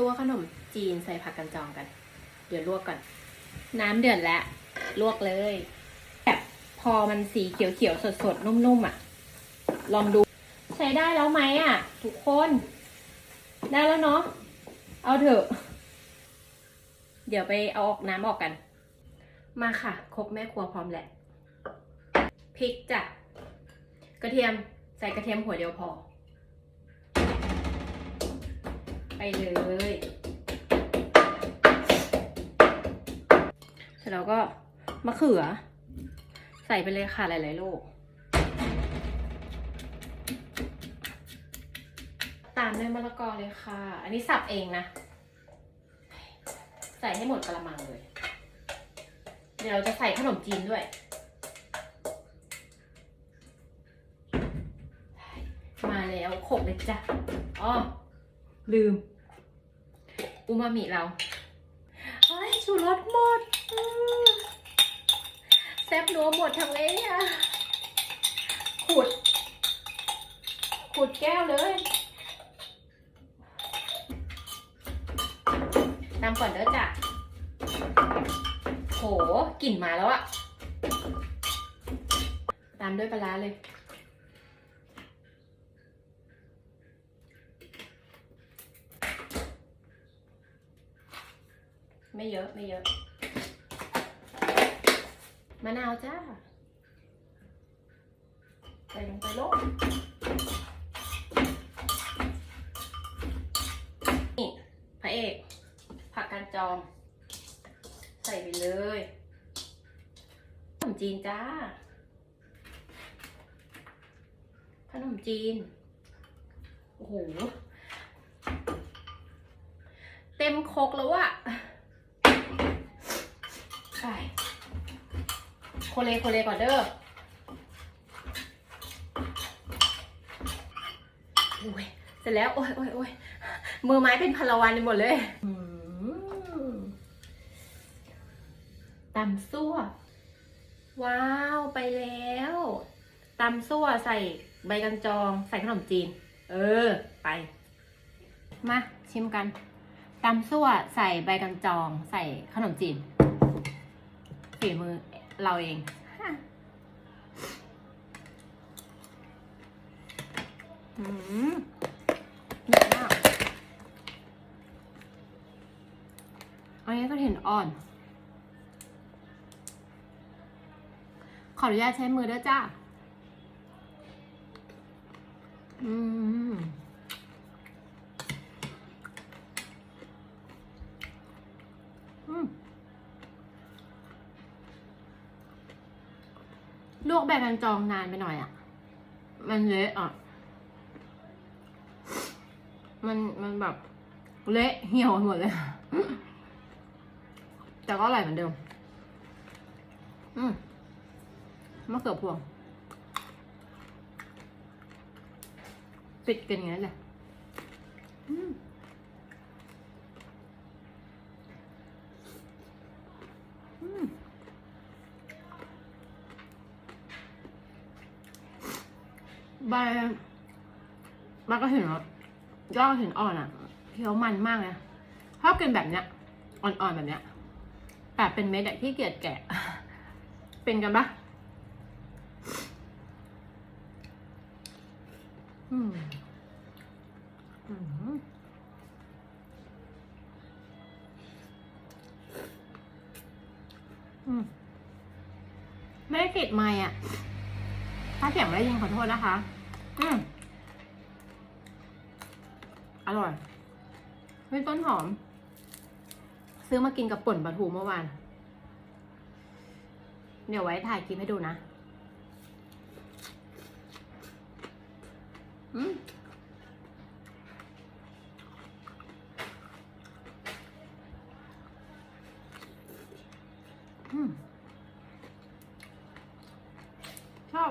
ตัวขนมจีนใส่ผักกันจองกัน เดี๋ยวลวกก่อน น้ำเดือดแล้ว ลวกเลยแบบพอมันสีเขียวๆสดๆ นุ่มๆอะ ลองดู ใช้ได้แล้วไหมอะ ทุกคน ได้แล้วเนาะเอาเถอะ เดี๋ยวไปเอาออกน้ำออกกัน มาค่ะ ครกแม่ครัวพร้อมแหละพริกจ้ะกระเทียมใส่กระเทียมหัวเดียวพอ ไปเลยเสร็จแล้วก็มะเขือ ใส่ไปเลยค่ะหลายๆลูกตามด้วยมะละกอเลยค่ะ อันนี้สับเองนะ ใส่ให้หมดกระมังเลย เดี๋ยวเราจะใส่ขนมจีนด้วย มาแล้วขกเลยจ้ะอ๋อลืม อูมามิเราเฮ้ยชูรสหมดอืมแซ่บนัวหมดทำไงเนี่ยขุด ขุดแก้วเลยตามก่อนเด้อจ้ะโหกลิ่นมาแล้วอะตามด้วยปลาร้าเลย ไม่เยอะไม่เยอะ มะนาวจ้า ใส่ลงไปลูกนี่พระเอก ผักกาดจอง ใส่ไปเลยขนมจีนจ้า ขนมจีน โอ้โห เต็มครกแล้วอะ ใช่โคเลโคเลก่อนเด้อโอ้ยเสร็จแล้ว โอ้ยโอ้ยโอ้ยมือไม้เป็นพลวันไปหมดเลยตำซั่ว ว้าว ไปแล้วตำซั่วใส่ใบกันจองใส่ขนมจีน เออ ไป มา ชิมกันตำซั่วใส่ใบกันจอง ใส่ขนมจีน ฝีมือเราเอง อืมเยอะมากอันนี้ก็เห็นอ่อน ขออนุญาตใช้มือด้วยจ้า อืม อืมลว กแบบกันจองนานไปหน่อยอะ่ะ มันเละอะ มันมันแบบ เละเหี่ยวหมดเลย แต่ก็อร่อยเหมือนเดิม อืมมะเขือพวง ปิดกันอย่างนั้นเลยอืม ใบมันก็เห็นว่ายอดเห็นอ่อนอะเคี้ยวมันมากเลยชอบกินแบบเนี้ย อ่อนๆแบบเนี้ยแบบเป็นเม็ดอะที่เกียจแกะ เป็นกันปะอืมอืมอืมไม่ได้ติดไม้อะ ถ้าเสียงไม่ได้ยินขอโทษนะคะ อืมอร่อยเฮ้ยต้นหอม ซื้อมากินกับป่นปลาทูเมื่อวาน เดี๋ยวไว้ถ่ายคลิปให้ดูนะ อืมอืม ชอบ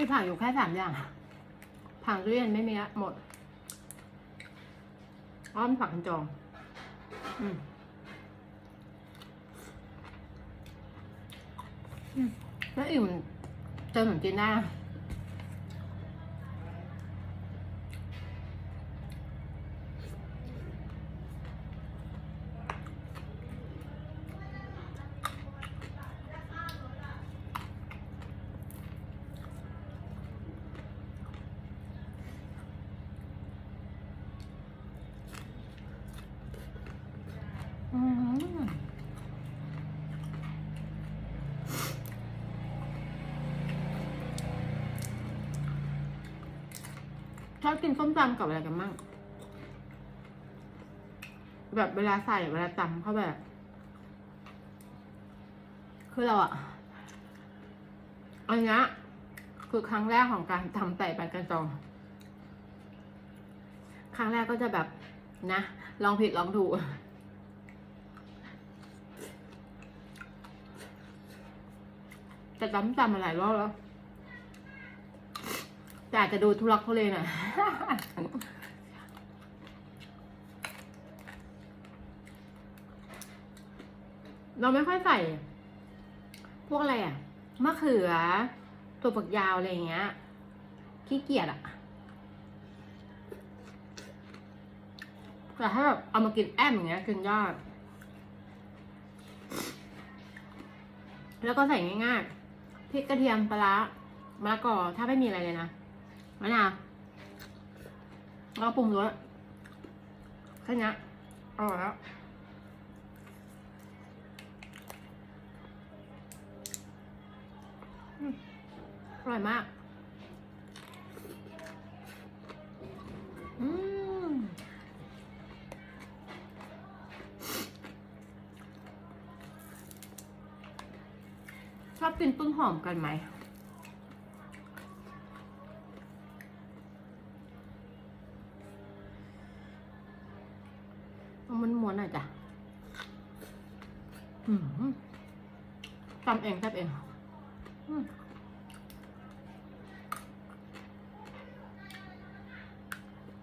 มีผักอยู่แค่สามอย่างผักทุเรียนไม่มีละหมด อ้อมผักกันจอง อืมแล้วอิ่มเจอขนมจีนได้ ชอบกินส้มตำกับอะไรกันมั่งแบบเวลาใส่เวลาตำเข้าแบบ คือเราอะอันนี้คือครั้งแรกของการทำไต่ปลากระจอง ครั้งแรกก็จะแบบนะ ลองผิดลองถูกแต่จำจำมาหลายรอบแล้ว แต่อาจจะดูทุลักทุเลหน่อยเราไม่ค่อยใส่ พวกอะไรอะมะเขือ ตัวฝักยาวอะไรอย่างเงี้ย ขี้เกียจอะแต่ถ้าแบบเอามากินแอมอย่างเงี้ยกินยอดแล้วก็ใส่ง่ายๆพริกกระเทียมปลาร้ามะละกอถ้าไม่มีอะไรเลยนะ มะนาวแล้วก็ปรุงรสแค่นี้อร่อยแล้วอร่อยมาก อืมชอบกินต้นหอมกันไหม เอามันม้วนหน่อยจ้ะอืม ทำเองทำเอง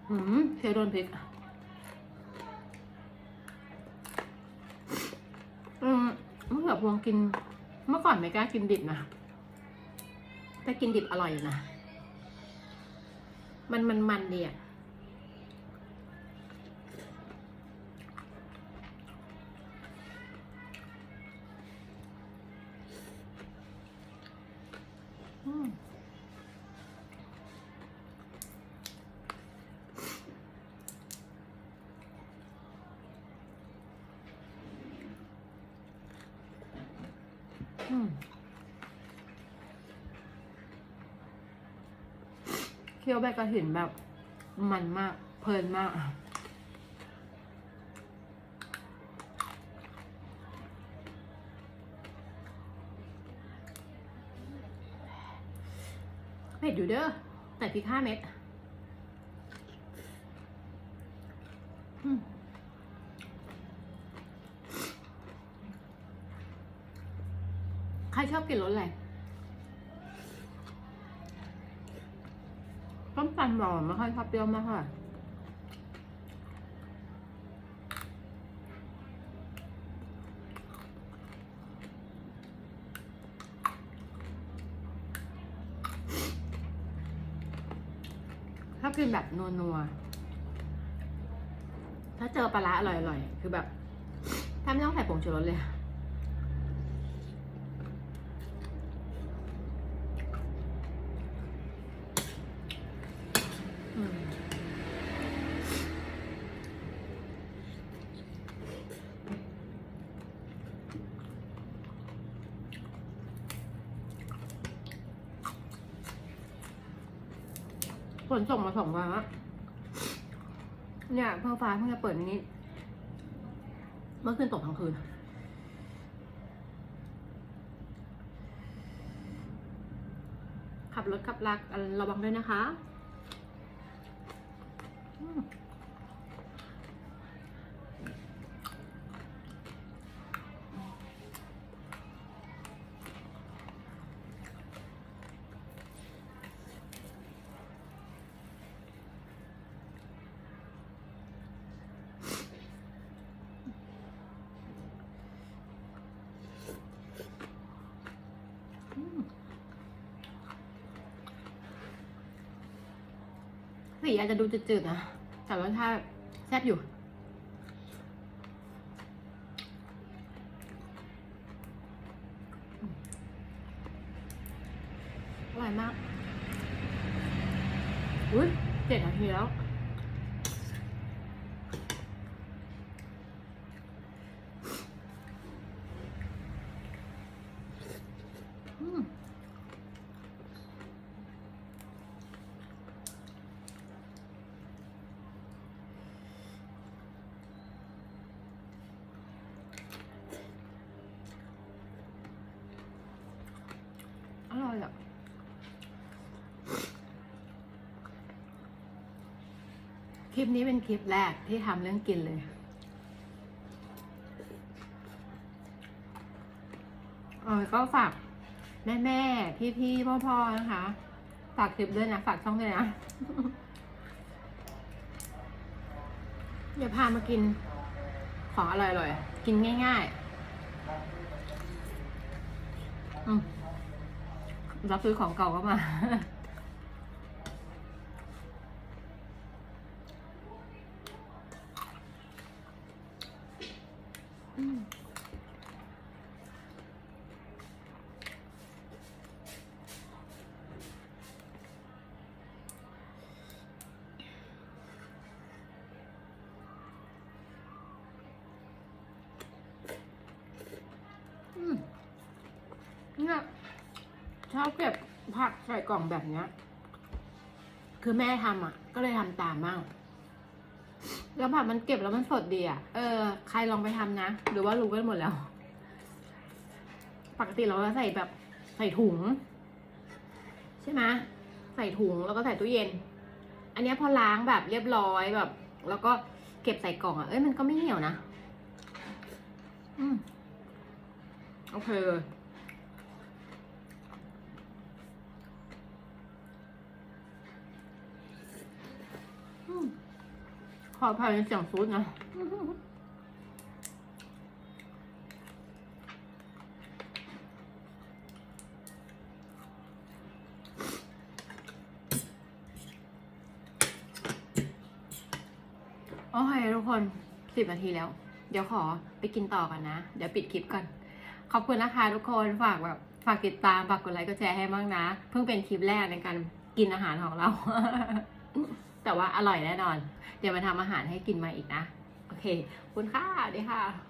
อืมเคยโดนพริกอืมเมื่อแบบพวงกิน เมื่อก่อนไม่กล้ากินดิบนะแต่กินดิบอร่อยอยู่นะ มันมันมันดีอะ เคี้ยวแบบกระถินแบบ มันมาก เพลินมากเผ็ดอยู่เด้อแต่พริกห้าเม็ดอืมใค รชอบกินรสอะไรต้มตำเราไม่ค่อยชอบเปรี้ยวมากค่ะชอบกินแบบนัวๆ ถ้าเจอปลาร้าอร่อยๆ คือแบบแทบไม่ต้องใส่ผงชูรสเลย ฝนส่งมาสองวันแล้วเนี่ยเพิ่งฟ้าเพิ่งจะเปิดนิดเมื่อคืนตกทั้งคืน ขับรถขับลากระวังด้วยนะคะ อื สีอาจจะดูจืดๆนะ แต่รสชาติแซ่บอยู่อร่อยมาก อุ้ยเจ็ดนาทีแล้ว ลิปนี้เป็นคลิปแรกที่ทำเรื่องกินเลย เออก็ฝากแม่แม่พี่พี่พ่อพ่อๆนะคะ ฝากคลิปด้วยนะ ฝากช่องด้วยนะเดี๋ยวพามากิน ของอร่อยๆ กินง่ายๆอืมรับซื้อของเก่าก็มา อืมอืม เนี่ยชอบเก็บผักใส่กล่องแบบเนี้ย คือแม่ทำอะ ก็เลยทำตามบ้าง แล้วผักมันเก็บแล้วมันสดดีอะ เออ ใครลองไปทำนะ หรือว่ารู้กันหมดแล้ว ปกติเราจะใส่แบบใส่ถุง ใช่ไหมใส่ถุงแล้วก็ใส่ตู้เย็น อันนี้พอล้างแบบเรียบร้อยแบบ แล้วก็เก็บใส่กล่องอะ เอ้ยมันก็ไม่เหนียวนะ อืม โอเคเลยอืม ขออภัยในเสียงซูดนะโอเคทุกคนสิบนาทีแล้ว เดี๋ยวขอไปกินต่อกันนะ เดี๋ยวปิดคลิปก่อน ขอบคุณนะคะทุกคนฝากแบบฝากติดตามฝากกดไลค์กดแชร์ให้บ้างนะ เพิ่งเป็นคลิปแรกในการกินอาหารของเรา แต่ว่าอร่อยแน่นอน เดี๋ยวมาทำอาหารให้กินมาอีกนะ โอเคขอบคุณค่ะดีค่ะ